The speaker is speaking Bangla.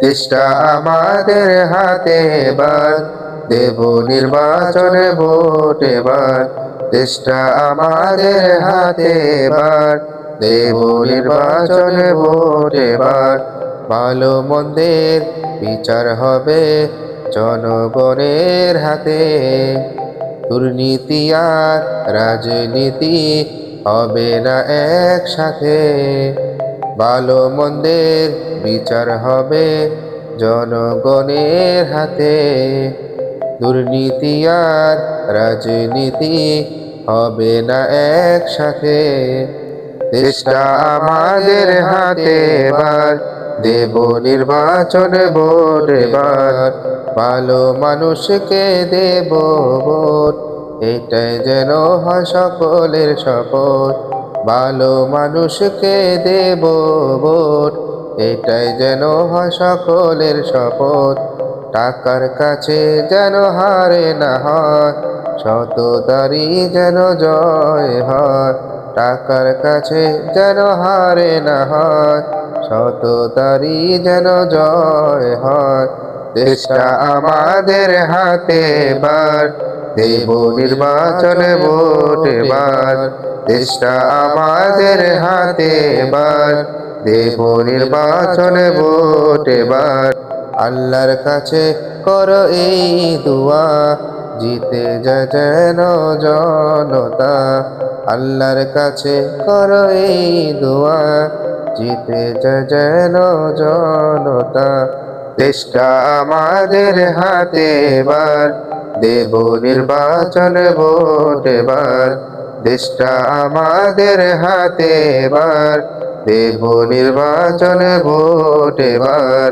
দেশটা আমাদের হাতে এবার, দেব নির্বাচনে ভোট এবার। দেশটা আমাদের হাতে এবার, দেব নির্বাচনে ভোট এবার। ভালো মন্দের বিচার হবে জনগণের হাতে। দুর্নীতি আর রাজনীতি হবে না একসাথে। ভালো মন্দের বিচার হবে জনগণের হাতে। দুর্নীতি আর রাজনীতি হবে না একসাথে। দেশটা আমাদের হাতে এবার, দেব নির্বাচন ভোট এবার। ভালো মানুষকে দেব ভোট, এটাই যেন হয় সকলের শপথ। ভালো মানুষকে দেব ভোট এটাই যেন হয় সকলের শপথ। টাকার কাছে যেন হারে না হয় শতদারি যেন জয় হয়। টাকার কাছে যেন হারে না হয় শতদারি যেন জয় হয়। দেশটা আমাদের হাতে এবার। দেব নির্বাচনে ভোট এবার। দেশটা আমাদের হাতে বার দেব নির্বাচনে ভোট এবার। আল্লাহর কাছে কর এই দোয়া। জিতে যেন জনতা। আল্লাহর কাছে করো এই দোয়া। জিতে যেন জনতা। দেশটা আমাদের হাতে বার দেব নির্বাচন ভোট এবার। দেশটা আমাদের হাতে বার দেব নির্বাচন ভোট এবার।